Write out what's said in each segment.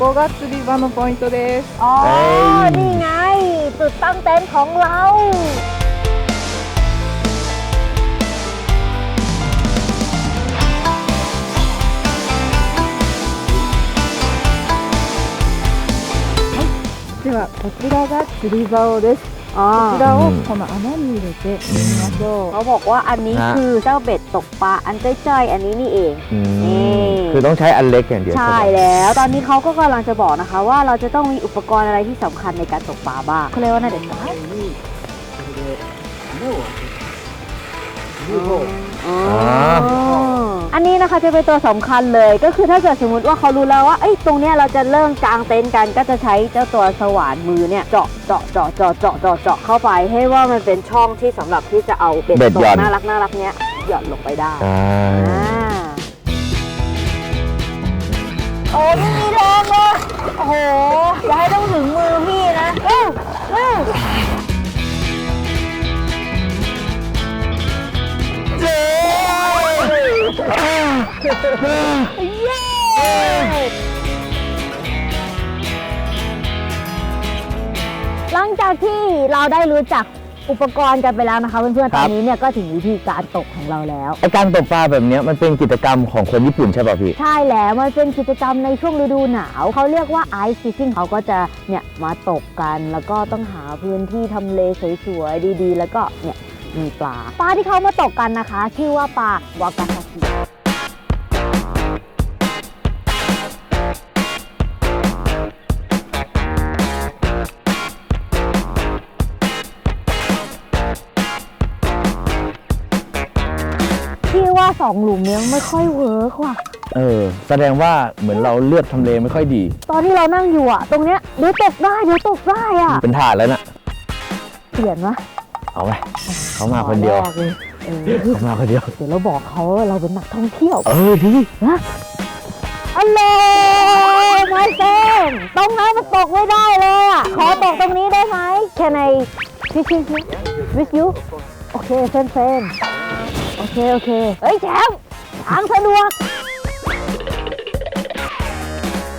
ここが釣り場のポイントです อ๋อ เอ้ย นี่ไง จุดตั้งเต็นท์ของเรา ではこちらが釣り竿です อ๋อ こちらをうんこの穴に入れてみましょう เขาบอกว่าอันนี้ ฮะ คือเจ้าเบ็ดตกปลาอันจ้อยๆอันนี้นี่เอง อืม นี่ คือต้องใช้อันเล็กอย่างเดียวใช่ไหมแล้วตอนนี้เขาก็กำลังจะบอกนะคะ ว่าเราจะต้องมีอุปกรณ์อะไรที่สำคัญในการตกปลาบ้างเขาเรียกว่าน่าเด็ดขาอ๋ออันนี้นะคะจะเป็นตัวสำคัญเลยก็คือถ้าเกิดสมมติว่าเขารู้แล้วว่าเอ้ยตรงเนี้ยเราจะเริ่มกางเต็นท์กันก็จะใช้เจ้าตัวสว่านมือเนี่ยเจาะเจาะเจาะเจาะเจาะเจาะเจาะเข้าไปให้ว่ามันเป็นช่องที่สำหรับที่จะเอาเบ็ดเบ็ดตหย่กอนน่ารักน่ารักเนี้ยหย่อนลงไปได้อ่าอ่า โอ้ไม่มีแรงเลยโอ้โห อย่าให้ต้องถึงมือพี่นะเอ้าเอ้เย้หลังจากที่เราได้รู้จัก อุปกรณ์กันไปแล้วนะคะเพื่อนๆ ตอนนี้เนี่ยก็ถึงวิธีการตกของเราแล้ว ไอการตกปลาแบบเนี้ยมันเป็นกิจกรรมของคนญี่ปุ่นใช่ป่ะพี่ ใช่แล้วมันเป็นกิจกรรมในช่วงฤดูหนาว เขาเรียกว่าไอซ์ฟิชชิ่งเขาก็จะเนี่ยมาตกกัน แล้วก็ต้องหาพื้นที่ทำเลสวยๆดีๆ แล้วก็เนี่ยมีปลา ปลาที่เขามาตกกันนะคะ ชื่อว่าปลาวากาซากิ สองหลุมเนี้ยไม่ค่อยเวิร์กว่ะ เออ แสดงว่าเหมือนเราเลือกทำเลไม่ค่อยดี ตอนที่เรานั่งอยู่อะตรงเนี้ยเดี๋ยวตกได้เดี๋ยวตกได้อะเป็นถาดแล้วนะเปลี่ยนวะเอาไหมเขามาคนเดียวขอแรกเลยเออเขามาคนเดียว เดี๋ยวเราบอกเขาว่าเราเป็นนักท่องเที่ยวเออดีฮัลโหลมาเซนตรงนั้นมันตกไม่ได้เลยอะขอตกตรงนี้ได้ไหม Can I fishing here with you โอเคเฟนเฟนโอ เค โอเค เฮ้ยแชมป์ทางสะดวก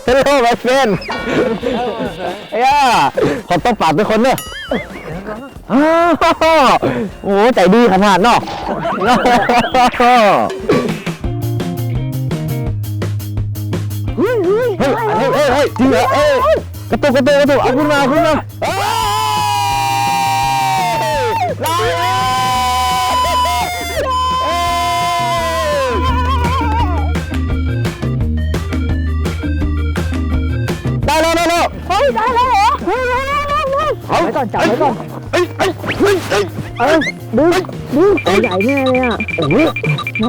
เฮลโลไมเฟนเอ้ยขอต้องปากเป็นคนเนอะอ้าวโอ้โหใจดีขนาดเนาะเฮ้ยเฮ้ยเฮ้ยเฮ้ยเฮ้ยจริงเหรอเอ้ยกระตุกกระตุกกระตุกเอาขึ้นมาเอาขึ้นมา จับไว้ก่อนจับไว้ก่อนเอ้ยเอ้ยเฮ้ยเอ้ยเออดึงดึงตัวใหญ่แน่เลยอะโอ้โหไหน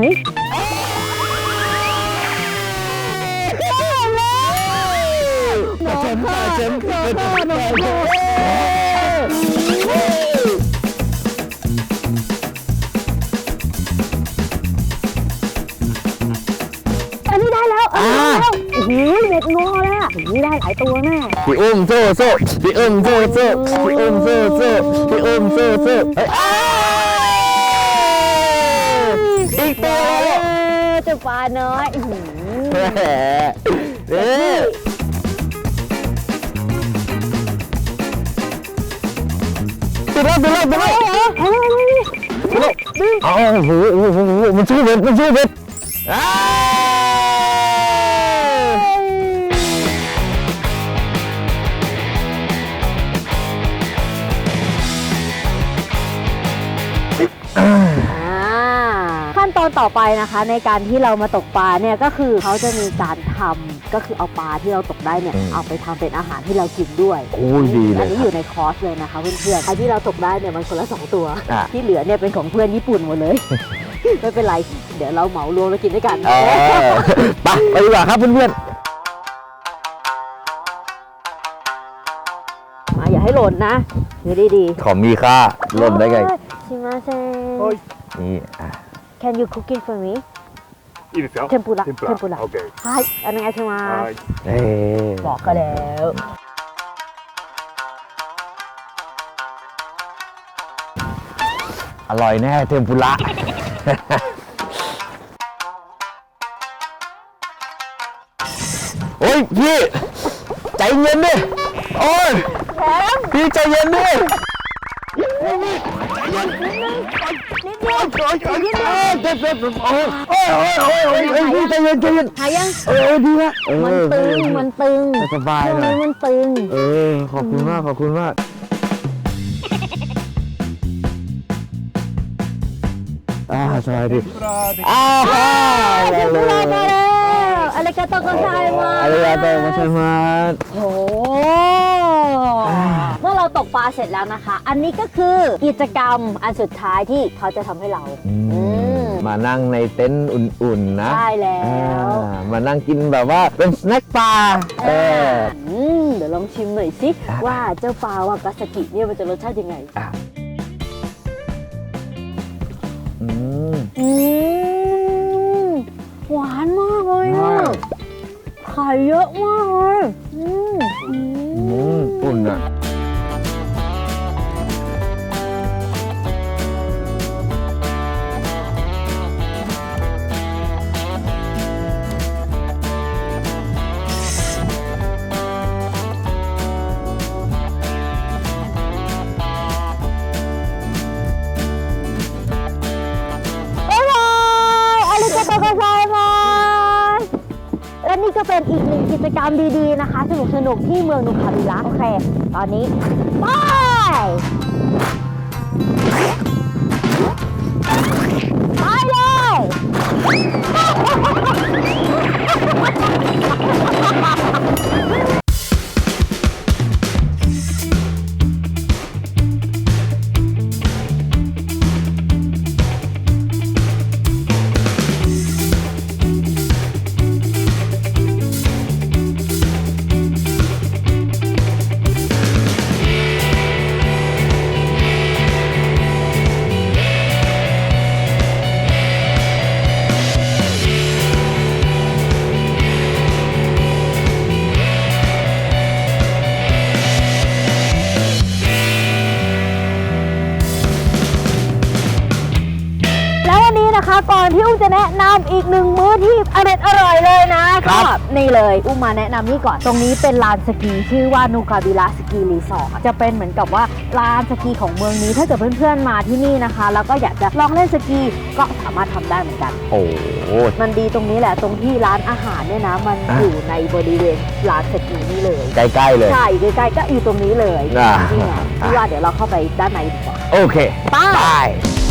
เจมส์เจมส์เจมส์เจม พี่อุ้มโซ่โซ่พี่อุ้มโซ่โซ่พี่อุ้มโซ่โซ่พี่อุ้มโซ่โซ่เฮ้ยอ้าวอีกตัวแล้วเออเจะปลาน้อยอื้อหือแหมนี่ติดแล้วติดแล้วติดแล้วเอาเลยเอาเลยเอาโอ้โหโอ้โหโอ้โหมันชื่อเบ็ดมันชื่อเบ็ดอ้าว นตอนต่อไปนะคะ ในการที่เรามาตกปลาเนี่ยก็คือเขาจะมีการทำก็คือเอาปลาที่เราตกได้เนี่ย เอาไปทำเป็นอาหารที่เรากินด้วยโอ้ยดีเลอันยนี้อยู่ในคอร์สเลยนะคะเพื่อนๆไอ้ที่เราตกได้เนี่ยมันคนละสองตัวอะที่เหลือเนี่ยเป็นของเพื่อนญี่ปุ่นหมดเลยไม่เป็นไร เดี๋ยวเราเหมารวมแล้วกินด้วยกันเออไปไปดีกว่าครับเพื่อนมาอย่าให้หล่นนะดูดีๆของมีค่าๆหล่นได้ไงชิมาเซนี่อะ Can you cook it for me いいですよ。天ぷら天ぷら。天ぷら オッケー。はいお願いしまはすい。 เอ้ย บอกก็แล้ว อร่อยแน่เทมปุระ โอ้ยพี่ ใจเย็นดิโอ้ย แถม พี่ใจเย็นดิ นิ นิดเดียวนิดเดียวเจ็บเจ็บโอ้ยโอ้ยโอ้ยโอ้ยโอ้ยโอ้ยใจเย็นใจเย็นหายยังเออดีละมันตึงมันตึงสบายช่วงหน่อยมันตึง เออขอบคุณมากขอบคุณมากอ่าสบายดีอ้าวถึงเวลามาแล้วอะไรกันต้องกันใช่ไหมอะไรกันต้องมาใช่ไหมโอ้ เมื่อเราตกปลาเสร็จแล้วนะคะ อันนี้ก็คือกิจกรรมอันสุดท้ายที่เขาจะทำให้เราอืมมานั่งในเต็นท์อุ่นๆนะใช่แล้วอ่ามานั่งกินแบบว่าเป็นสแน็คปลาเออ อืมเดี๋ยวลองชิมหน่อยสิ อะ ว่าเจ้าปลาวากาซากิเนี่ยมันจะรสชาติยังไงอืม อืมหวานมากเลยอะใช่ไข่เยอะมากเลยอืม เป็นอีกหนึ่งกิจกรรมดีๆนะคะ สนุกสนุกที่เมืองนุคาบิระโอเค ตอนนี้ไปไปเลย นนี้นะคะ ก่อนที่อุ้มจะแนะนำอีกหนึ่งมื้อที่อร่อยอร่อยเลยนะครัก็บ นี่เลยอุ้มมาแนะนำนี่ก่อน ตรงนี้เป็นลานสกีชื่อว่านูกาบิระสกีรีสอร์ทจะเป็นเหมือนกับว่าลานสกีของเมืองนี้ถ้าเกิดเพื่อนๆมาที่นี่นะคะ แล้วก็อยากจะลองเล่นสกีก็สามารถทำได้เหมือนกัน โอ้โห มันดีตรงนี้แหละตรงที่ร้านอาหารเนี่ยนะ มันอะ อยู่ในบริเวณลานสกีนี่เลย ใกล้ๆเลย ใช่อยู่ใกล้ๆก็อยู่ตรงนี้เลยอะนี่ไงพี่ว่าเดี๋ยวเราเข้าไปด้านในดีกว่าโอเค ไป ไป